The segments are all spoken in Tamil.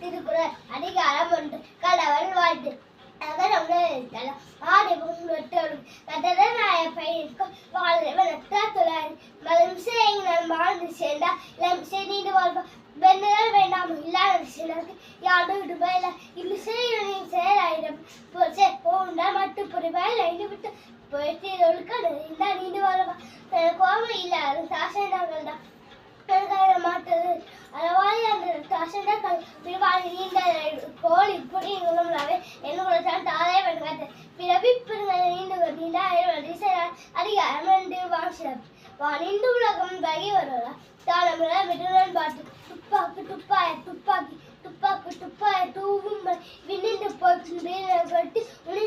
திருக்குறள் அதிகாரம் ஒன்று. கடவுள் வாழ்த்து. நகரம் ஆடி வெட்டோடும் கதனாய பயிர்க்கும் வாழ்வன் எட்டா தொழாய் மலம் சேர்ந்தா இளம் வேண்டாம் இல்லாத சிலருக்கு யாரும் இடுவையில் இல்லை செய்யும் செயலாயிரம் போண்டா மட்டும் புரிவாயில் ஐந்து விட்டு போயிட்டு ஒழுக்க நீண்டு வாழ்வா. கோவம் இல்லாத சாசனங்கள் தான் அமர்ந்து அதிகாரம் என்று வாசிடம் வானிந்து உலகம் வகை வருவதா? தாளமுறை பாட்டு. துப்பாக்கு துப்பாய துப்பாக்கி துப்பாக்கு துப்பாய தூவும் விண்ணின்று போய் வெட்டி உணிந்து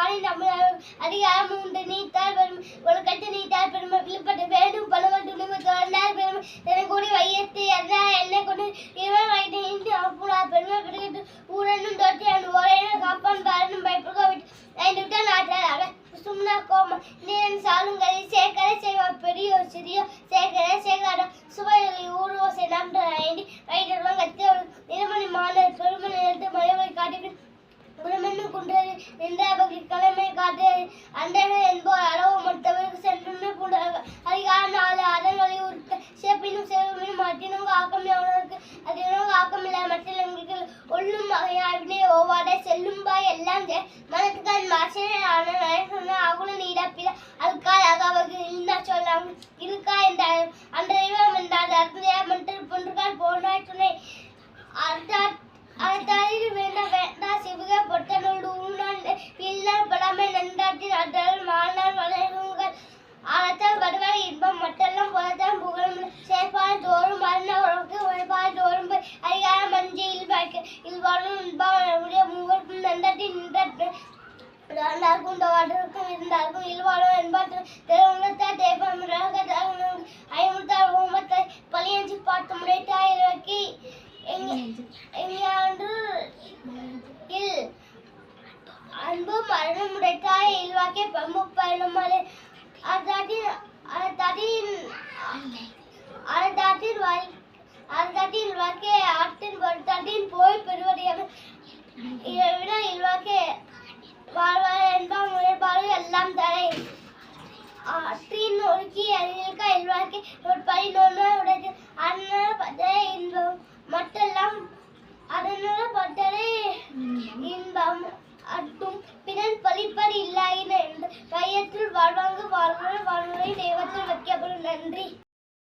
யாருக்கும் தமிழ் அதிகாரம் உண்டு. நீத்தால் பெரும் ஒரு கட்டு நீத்தால் பெருமை. விழுப்பட்டு வேண்டும் பழுவ துணிவு தொடர்ந்தால் பெருமை. தன கூடி வையத்து எல்லா என்ன கொண்டு இவன் வைத்து இன்று அப்புறா பெருமை பிடிக்கிட்டு ஊரனும் தொட்டி அந்த ஒரே காப்பான் பாரனும் பயப்படுக விட்டு ஐந்து விட்டால் நாட்டாளாக சும்னா கோம. நீரன் சாலுங்களை சேகர செய்வார். பெரியோர் சிறியோர் சேகர சேகர சுவைகளை ஊர்வோசை நம்ப ஐண்டி சேவமினும் ஆக்கம் காக்கம் எவனருக்கு ஆக்கம் இல்லை மற்றவங்களுக்கு ஒல்லும் வகையாவினை ஓவாட செல்லும்பா பாய் எல்லாம் ஜெ மனத்துக்கான் மாசனான சொன்ன அகுல நீடப்பில அதுக்கால் அகாவகு இல்லா சொல்லாம் இருக்கா இருந்தாருக்கும் இருந்தார்க்கும் இருந்தாருக்கும் இல்வாழும் என்பாற்று திருவுணத்தா தேப்பம் ஐமுத்தால் ஊமத்தை பழியஞ்சி பார்த்து முறைத்தாய் இலக்கி எங்காண்டு இல் அன்பு மரணம் முடைத்தாய். இல்வாக்கே பம்பு பயணமலை அதாட்டி ஒழுக்கி அறிவிக்க இல்வாக்கே